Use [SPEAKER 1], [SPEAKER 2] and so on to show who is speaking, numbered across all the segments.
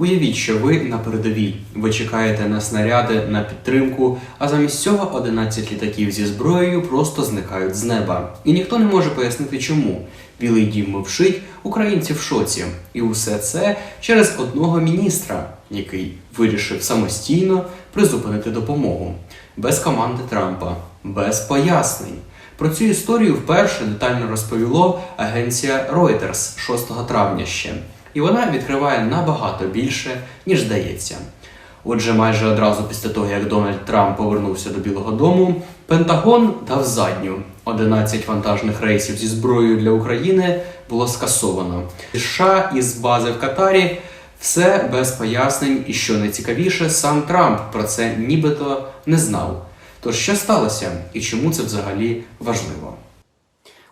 [SPEAKER 1] Уявіть, що ви на передовій. Ви чекаєте на снаряди, на підтримку, а замість цього 11 літаків зі зброєю просто зникають з неба. І ніхто не може пояснити чому. Білий дім мовчить, українці в шоці. І усе це через одного міністра, який вирішив самостійно призупинити допомогу. Без команди Трампа, без пояснень. Про цю історію вперше детально розповіло агенція Reuters 6 травня ще. І вона відкриває набагато більше, ніж здається. Отже, майже одразу після того, як Дональд Трамп повернувся до Білого Дому, Пентагон дав задню. 11 вантажних рейсів зі зброєю для України було скасовано. США із бази в Катарі все без пояснень, і що найцікавіше, сам Трамп про це нібито не знав. Тож що сталося і чому це взагалі важливо?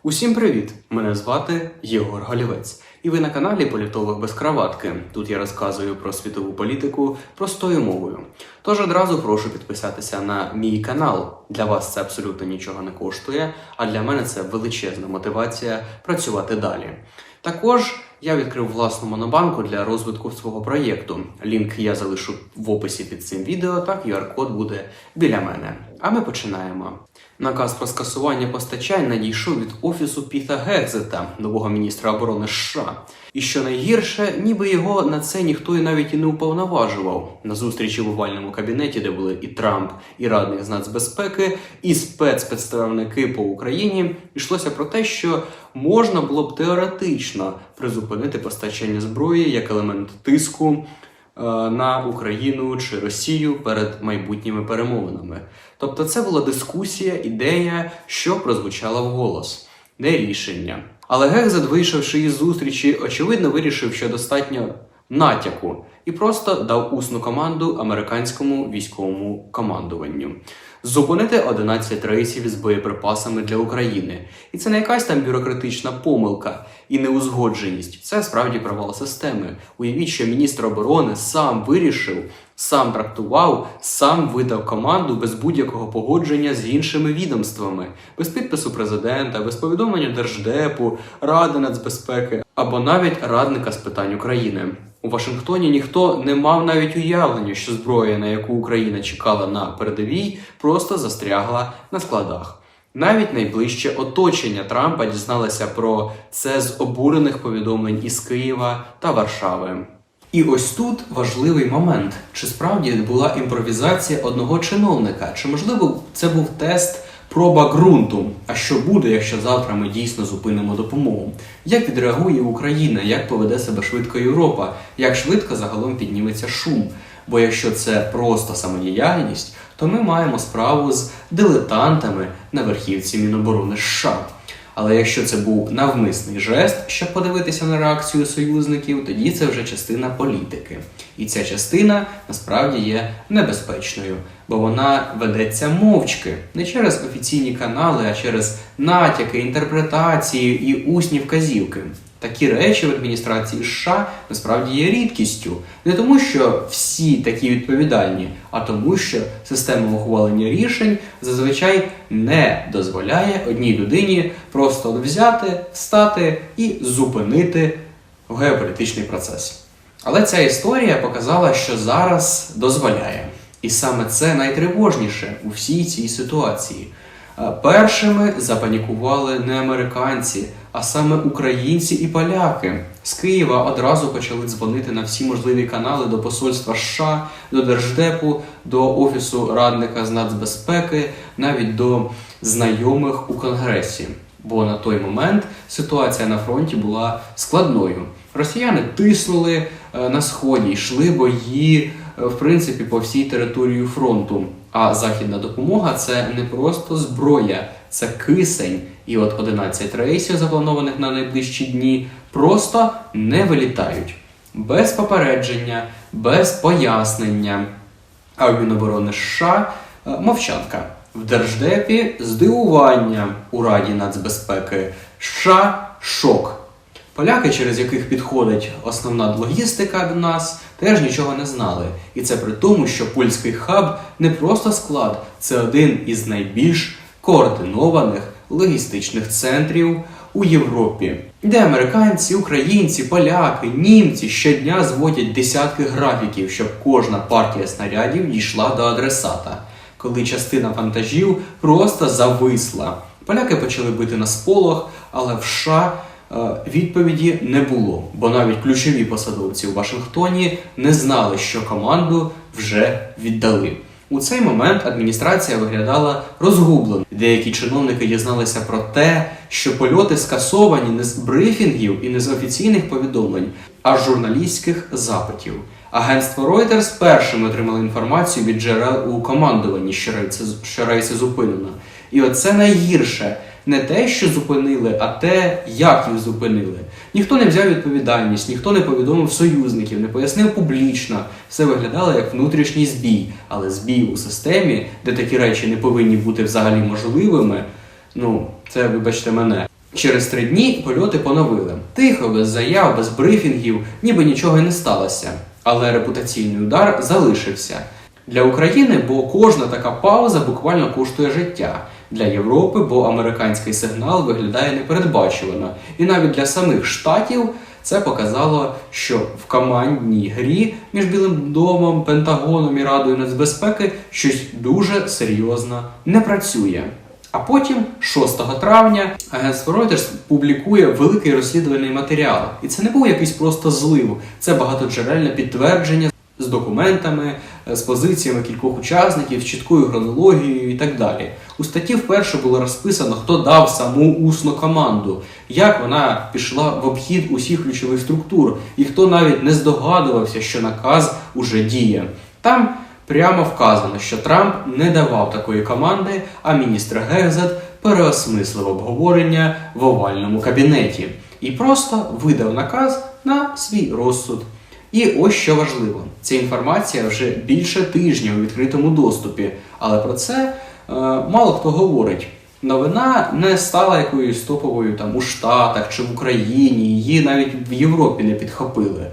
[SPEAKER 1] Усім привіт! Мене звати Єгор Голівець, і ви на каналі Політолог без краватки. Тут я розказую про світову політику простою мовою. Тож одразу прошу підписатися на мій канал. Для вас це абсолютно нічого не коштує, а для мене це величезна мотивація працювати далі. Також я відкрив власну монобанку для розвитку свого проєкту. Лінк я залишу в описі під цим відео, так QR-код буде біля мене. А ми починаємо. Наказ про скасування постачань надійшов від офісу Піта Гекзета, нового міністра оборони США. І що найгірше, ніби його на це ніхто і навіть і не уповноважував. На зустрічі в овальному кабінеті, де були і Трамп, і радник з нацбезпеки, і спецпредставники по Україні, йшлося про те, що можна було б теоретично призупинити постачання зброї як елемент тиску на Україну чи Росію перед майбутніми перемовинами. Тобто, це була дискусія, ідея, що прозвучала вголос, не рішення. Але Гекзет, вийшовши із зустрічі, очевидно вирішив, що достатньо натяку, і просто дав усну команду американському військовому командуванню. Зупинити 11 рейсів з боєприпасами для України. І це не якась там бюрократична помилка і неузгодженість. Це справді провал системи. Уявіть, що міністр оборони сам вирішив, сам трактував, сам видав команду без будь-якого погодження з іншими відомствами, без підпису президента, без повідомлення держдепу, ради нацбезпеки або навіть радника з питань України. У Вашингтоні ніхто не мав навіть уявлення, що зброя, на яку Україна чекала на передовій, просто застрягла на складах. Навіть найближче оточення Трампа дізналося про це з обурених повідомлень із Києва та Варшави. І ось тут важливий момент: чи справді була імпровізація одного чиновника, чи можливо це був тест проба ґрунту? А що буде, якщо завтра ми дійсно зупинимо допомогу? Як відреагує Україна? Як поведе себе швидко Європа? Як швидко загалом підніметься шум? Бо якщо це просто самодіяльність, то ми маємо справу з дилетантами на верхівці Міноборони США. Але якщо це був навмисний жест, щоб подивитися на реакцію союзників, тоді це вже частина політики. І ця частина насправді є небезпечною, бо вона ведеться мовчки не через офіційні канали, а через натяки, інтерпретації і усні вказівки. Такі речі в адміністрації США насправді є рідкістю. Не тому, що всі такі відповідальні, а тому, що система ухвалення рішень зазвичай не дозволяє одній людині просто взяти, встати і зупинити геополітичний процес. Але ця історія показала, що зараз дозволяє. І саме це найтривожніше у всій цій ситуації. Першими запанікували не американці, а саме українці і поляки. З Києва одразу почали дзвонити на всі можливі канали до посольства США, до Держдепу, до офісу радника з нацбезпеки, навіть до знайомих у конгресі. Бо на той момент ситуація на фронті була складною. Росіяни тиснули е, на сході, йшли бої е, в принципі по всій території фронту. А західна допомога це не просто зброя, це кисень. І от 11 рейсів, запланованих на найближчі дні, просто не вилітають без попередження, без пояснення. А в Міноборони США е, мовчанка. В Держдепі здивування у Раді нацбезпеки. США шок. Поляки, через яких підходить основна логістика до нас, теж нічого не знали. І це при тому, що польський хаб не просто склад, це один із найбільш координованих логістичних центрів у Європі, де американці, українці, поляки, німці щодня зводять десятки графіків, щоб кожна партія снарядів дійшла до адресата. Коли частина вантажів просто зависла. Поляки почали бити на сполох, але в США відповіді не було, бо навіть ключові посадовці у Вашингтоні не знали, що команду вже віддали. У цей момент адміністрація виглядала розгублено. Деякі чиновники дізналися про те, що польоти скасовані не з брифінгів і не з офіційних повідомлень, а з журналістських запитів. Агентство Reuters першим отримало інформацію від джерел у командуванні, що рейси, що рейси зупинено. І оце найгірше не те, що зупинили, а те, як їх зупинили. Ніхто не взяв відповідальність, ніхто не повідомив союзників, не пояснив публічно. Все виглядало як внутрішній збій, але збій у системі, де такі речі не повинні бути взагалі можливими. Ну, це вибачте мене. Через три дні польоти поновили. Тихо, без заяв, без брифінгів, ніби нічого й не сталося. Але репутаційний удар залишився. Для України, бо кожна така пауза буквально коштує життя. Для Європи, бо американський сигнал виглядає непередбачувано. І навіть для самих штатів це показало, що в командній грі між Білим домом, Пентагоном і Радою нацбезпеки щось дуже серйозно не працює. А потім, 6 травня, агентство Reuters публікує великий розслідувальний матеріал. І це не був якийсь просто злив, це багатоджерельне підтвердження з документами, з позиціями кількох учасників, з чіткою хронологією і так далі. У статті вперше було розписано, хто дав саму усну команду, як вона пішла в обхід усіх ключових структур, і хто навіть не здогадувався, що наказ уже діє. Там прямо вказано, що Трамп не давав такої команди, а міністр Гезет переосмислив обговорення в овальному кабінеті і просто видав наказ на свій розсуд. І ось що важливо: ця інформація вже більше тижня у відкритому доступі, але про це е, мало хто говорить. Новина не стала якоюсь топовою там у Штатах чи в Україні, її навіть в Європі не підхопили.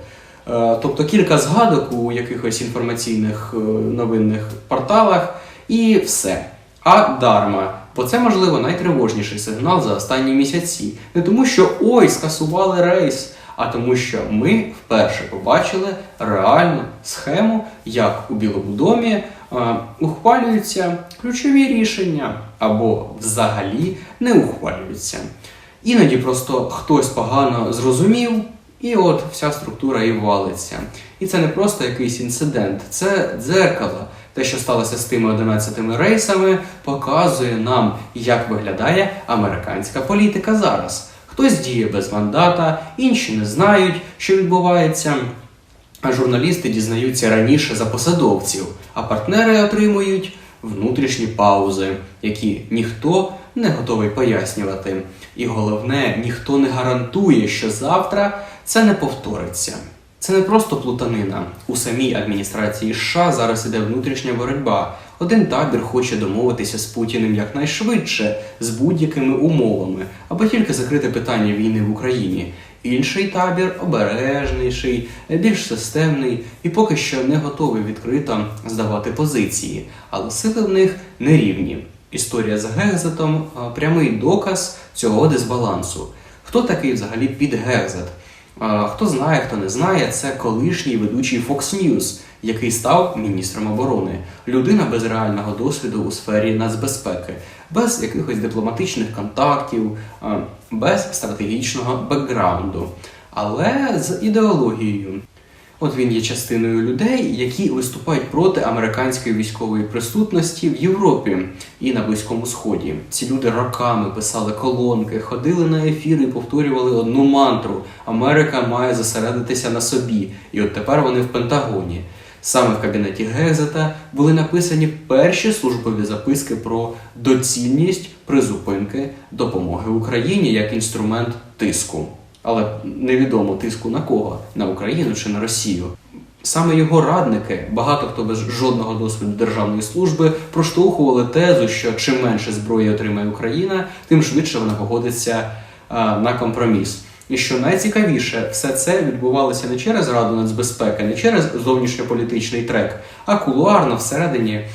[SPEAKER 1] Е, тобто кілька згадок у якихось інформаційних е, новинних порталах, і все. А дарма. Бо це, можливо, найтривожніший сигнал за останні місяці. Не тому, що ой, скасували рейс, а тому, що ми вперше побачили реальну схему, як у Білому домі е, ухвалюються ключові рішення або взагалі не ухвалюються. Іноді просто хтось погано зрозумів, і от вся структура і валиться. І це не просто якийсь інцидент, це дзеркало. Те, що сталося з тими 11 рейсами, показує нам, як виглядає американська політика зараз. Хтось діє без мандата, інші не знають, що відбувається. А журналісти дізнаються раніше за посадовців, а партнери отримують внутрішні паузи, які ніхто не готовий пояснювати. І головне, ніхто не гарантує, що завтра це не повториться. Це не просто плутанина. У самій адміністрації США зараз іде внутрішня боротьба. Один табір хоче домовитися з Путіним якнайшвидше, з будь-якими умовами, або тільки закрити питання війни в Україні. Інший табір обережніший, більш системний і поки що не готовий відкрито здавати позиції, але сили в них нерівні. Історія з Гекзетом прямий доказ цього дисбалансу. Хто такий взагалі під Гекзет? Хто знає, хто не знає, це колишній ведучий Fox News, який став міністром оборони, людина без реального досвіду у сфері нацбезпеки, без якихось дипломатичних контактів, без стратегічного бекграунду, але з ідеологією. От він є частиною людей, які виступають проти американської військової присутності в Європі і на Близькому Сході. Ці люди роками писали колонки, ходили на ефіри і повторювали одну мантру: Америка має зосередитися на собі. І от тепер вони в Пентагоні. Саме в кабінеті Гезета були написані перші службові записки про доцільність призупинки допомоги Україні як інструмент тиску. Але невідомо тиску на кого на Україну чи на Росію. Саме його радники, багато хто без жодного досвіду державної служби, проштовхували тезу, що чим менше зброї отримає Україна, тим швидше вона погодиться а, на компроміс. І що найцікавіше, все це відбувалося не через Раду нацбезпеки, не через зовнішньополітичний трек, а кулуарно всередині е,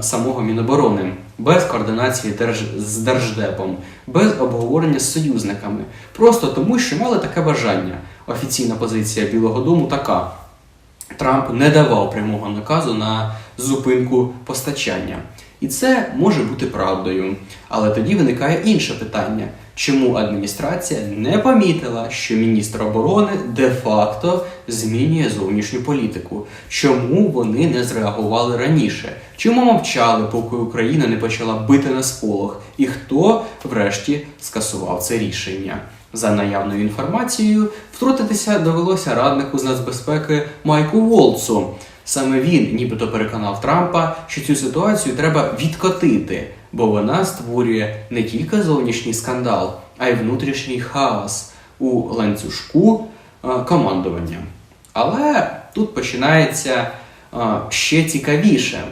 [SPEAKER 1] самого Міноборони, без координації з держдепом, без обговорення з союзниками, просто тому, що мали таке бажання. Офіційна позиція Білого Дому така: Трамп не давав прямого наказу на зупинку постачання. І це може бути правдою. Але тоді виникає інше питання: чому адміністрація не помітила, що міністр оборони де-факто змінює зовнішню політику? Чому вони не зреагували раніше? Чому мовчали, поки Україна не почала бити на сполох? І хто врешті скасував це рішення? За наявною інформацією, втрутитися довелося раднику з нацбезпеки Майку Волцу. Саме він нібито переконав Трампа, що цю ситуацію треба відкотити, бо вона створює не тільки зовнішній скандал, а й внутрішній хаос у ланцюжку е, командування. Але тут починається е, ще цікавіше.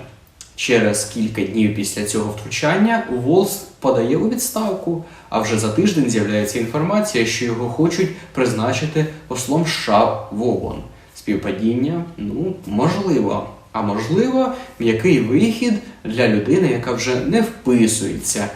[SPEAKER 1] Через кілька днів після цього втручання Волс подає у відставку, а вже за тиждень з'являється інформація, що його хочуть призначити послом США в ООН. Співпадіння? Ну, можливо. А можливо, м'який вихід для людини, яка вже не вписується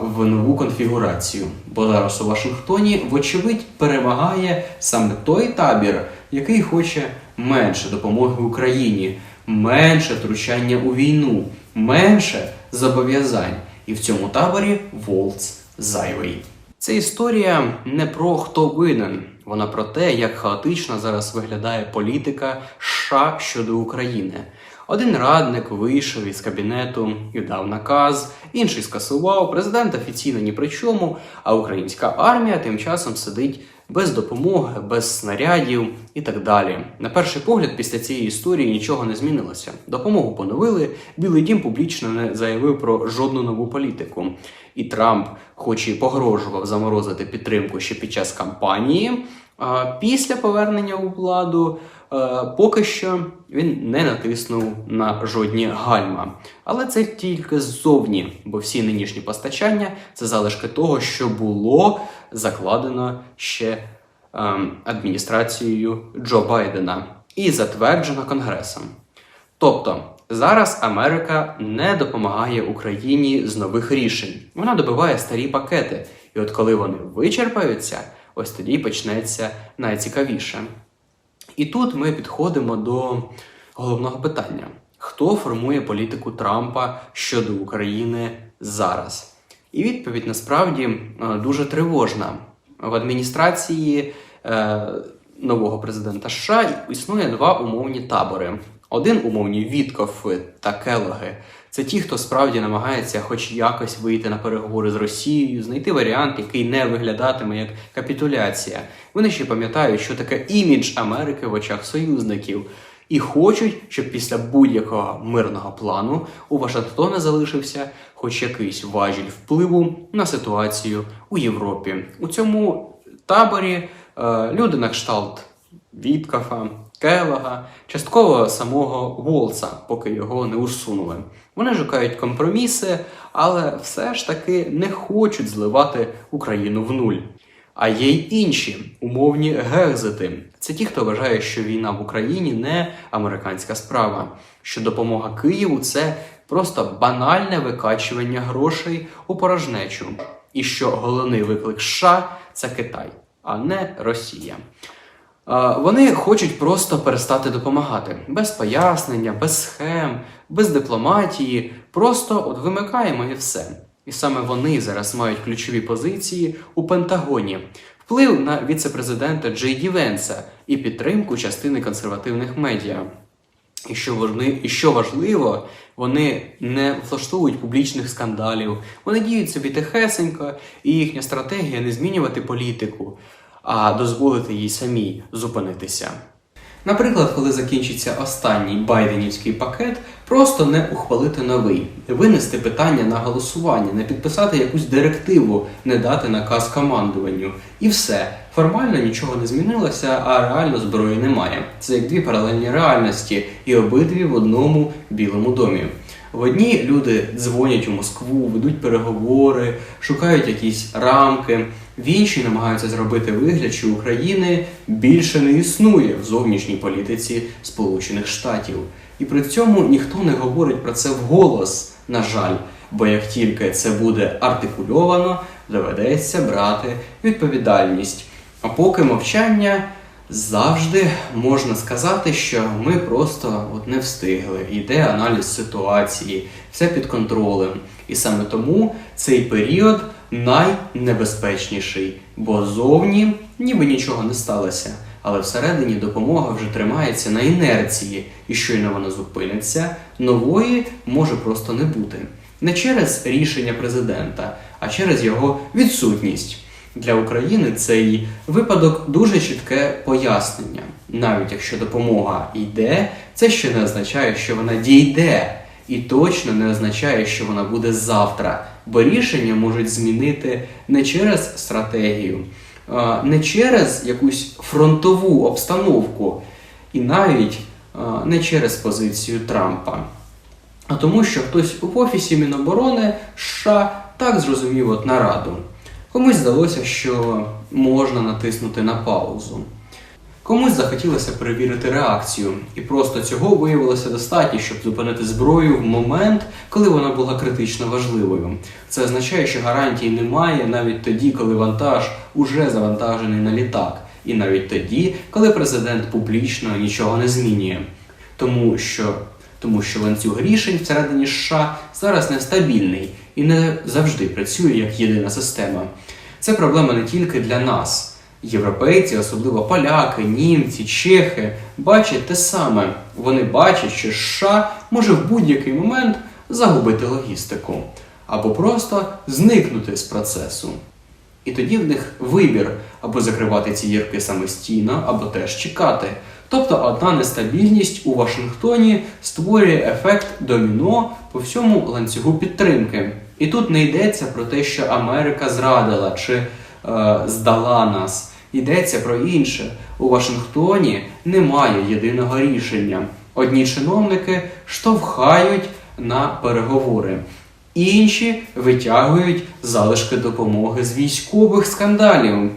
[SPEAKER 1] в нову конфігурацію. Бо зараз у Вашингтоні, вочевидь, перемагає саме той табір, який хоче менше допомоги Україні, менше втручання у війну, менше зобов'язань. І в цьому таборі Волц зайвий. Це історія не про хто винен, вона про те, як хаотично зараз виглядає політика США щодо України. Один радник вийшов із кабінету і дав наказ, інший скасував, президент офіційно ні при чому, а українська армія тим часом сидить без допомоги, без снарядів і так далі. На перший погляд, після цієї історії нічого не змінилося. Допомогу поновили. Білий дім публічно не заявив про жодну нову політику. І Трамп, хоч і погрожував заморозити підтримку ще під час кампанії, після повернення у владу. Е, Поки що він не натиснув на жодні гальма. Але це тільки ззовні, бо всі нинішні постачання це залишки того, що було закладено ще ем, адміністрацією Джо Байдена і затверджено Конгресом. Тобто зараз Америка не допомагає Україні з нових рішень. Вона добиває старі пакети. І от коли вони вичерпаються, ось тоді почнеться найцікавіше. І тут ми підходимо до головного питання: хто формує політику Трампа щодо України зараз? І відповідь насправді е, дуже тривожна. В адміністрації е, нового президента США існує два умовні табори. Один умовні Віткофи та Келоги. Це ті, хто справді намагається хоч якось вийти на переговори з Росією, знайти варіант, який не виглядатиме як капітуляція. Вони ще пам'ятають, що таке імідж Америки в очах союзників, і хочуть, щоб після будь-якого мирного плану у Вашингтона залишився хоч якийсь важіль впливу на ситуацію у Європі. У цьому таборі е, люди на кшталт Віткафа, Келога, частково самого Волца, поки його не усунули. Вони шукають компроміси, але все ж таки не хочуть зливати Україну в нуль. А є й інші умовні гекзити. Це ті, хто вважає, що війна в Україні не американська справа, що допомога Києву це просто банальне викачування грошей у порожнечу, і що головний виклик США це Китай, а не Росія. Вони хочуть просто перестати допомагати без пояснення, без схем, без дипломатії. Просто от вимикаємо і все. І саме вони зараз мають ключові позиції у Пентагоні, вплив на віце-президента Джей Ді Венса і підтримку частини консервативних медіа. І що вони, і що важливо, вони не влаштовують публічних скандалів, вони діють собі тихесенько, і їхня стратегія не змінювати політику, а дозволити їй самій зупинитися. Наприклад, коли закінчиться останній байденівський пакет, просто не ухвалити новий, винести питання на голосування, не підписати якусь директиву, не дати наказ командуванню. І все. Формально нічого не змінилося, а реально зброї немає. Це як дві паралельні реальності, і обидві в одному білому домі. В одні люди дзвонять у Москву, ведуть переговори, шукають якісь рамки, В іншій намагаються зробити вигляд, що України більше не існує в зовнішній політиці Сполучених Штатів. І при цьому ніхто не говорить про це вголос, на жаль. Бо як тільки це буде артикульовано, доведеться брати відповідальність. А поки мовчання завжди можна сказати, що ми просто от не встигли. Йде аналіз ситуації, все під контролем. І саме тому цей період найнебезпечніший, бо зовні ніби нічого не сталося. Але всередині допомога вже тримається на інерції, і щойно вона зупиниться, нової може просто не бути. Не через рішення президента, а через його відсутність. Для України цей випадок дуже чітке пояснення. Навіть якщо допомога йде, це ще не означає, що вона дійде, і точно не означає, що вона буде завтра. Бо рішення можуть змінити не через стратегію, не через якусь фронтову обстановку, і навіть не через позицію Трампа. А тому, що хтось в офісі Міноборони США так зрозумів от нараду. Комусь здалося, що можна натиснути на паузу. Комусь захотілося перевірити реакцію, і просто цього виявилося достатньо, щоб зупинити зброю в момент, коли вона була критично важливою. Це означає, що гарантій немає навіть тоді, коли вантаж уже завантажений на літак, і навіть тоді, коли президент публічно нічого не змінює. Тому що тому що ланцюг рішень всередині США зараз нестабільний і не завжди працює як єдина система. Це проблема не тільки для нас. Європейці, особливо поляки, німці, чехи, бачать те саме. Вони бачать, що США може в будь-який момент загубити логістику або просто зникнути з процесу. І тоді в них вибір або закривати ці дірки самостійно, або теж чекати. Тобто одна нестабільність у Вашингтоні створює ефект доміно по всьому ланцюгу підтримки. І тут не йдеться про те, що Америка зрадила чи е, здала нас. Йдеться про інше. У Вашингтоні немає єдиного рішення. Одні чиновники штовхають на переговори, інші витягують залишки допомоги з військових скандалів.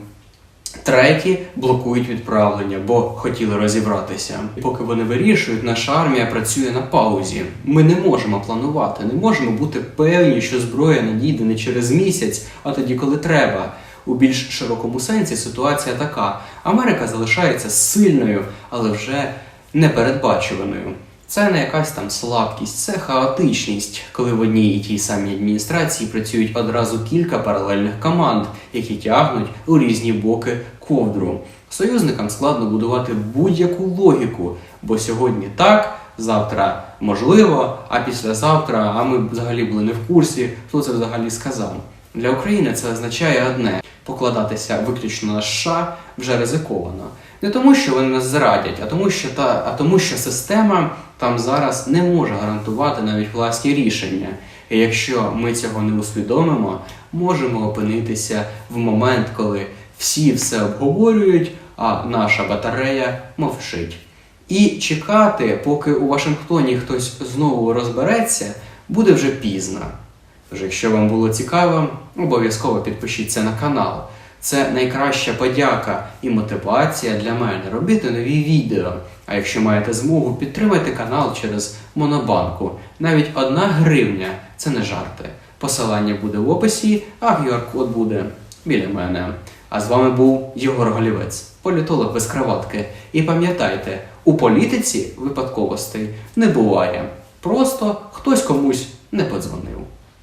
[SPEAKER 1] Треті блокують відправлення, бо хотіли розібратися. І поки вони вирішують, наша армія працює на паузі. Ми не можемо планувати, не можемо бути певні, що зброя надійде не через місяць, а тоді, коли треба. У більш широкому сенсі ситуація така: Америка залишається сильною, але вже непередбачуваною. Це не якась там слабкість, це хаотичність, коли в одній і тій самій адміністрації працюють одразу кілька паралельних команд, які тягнуть у різні боки ковдру. Союзникам складно будувати будь-яку логіку, бо сьогодні так, завтра можливо, а післязавтра, а ми взагалі були не в курсі, хто це взагалі сказав. Для України це означає одне: покладатися виключно на США вже ризиковано. Не тому, що вони нас зрадять, а тому, що та а тому, що система там зараз не може гарантувати навіть власні рішення. І якщо ми цього не усвідомимо, можемо опинитися в момент, коли всі все обговорюють, а наша батарея мовчить. І чекати, поки у Вашингтоні хтось знову розбереться, буде вже пізно. Тож, якщо вам було цікаво, обов'язково підпишіться на канал. Це найкраща подяка і мотивація для мене робити нові відео. А якщо маєте змогу, підтримайте канал через Монобанку. Навіть одна гривня це не жарти. Посилання буде в описі, а QR-код буде біля мене. А з вами був Єгор Голівець, політолог без краватки. І пам'ятайте, у політиці випадковостей не буває. Просто хтось комусь не подзвонив.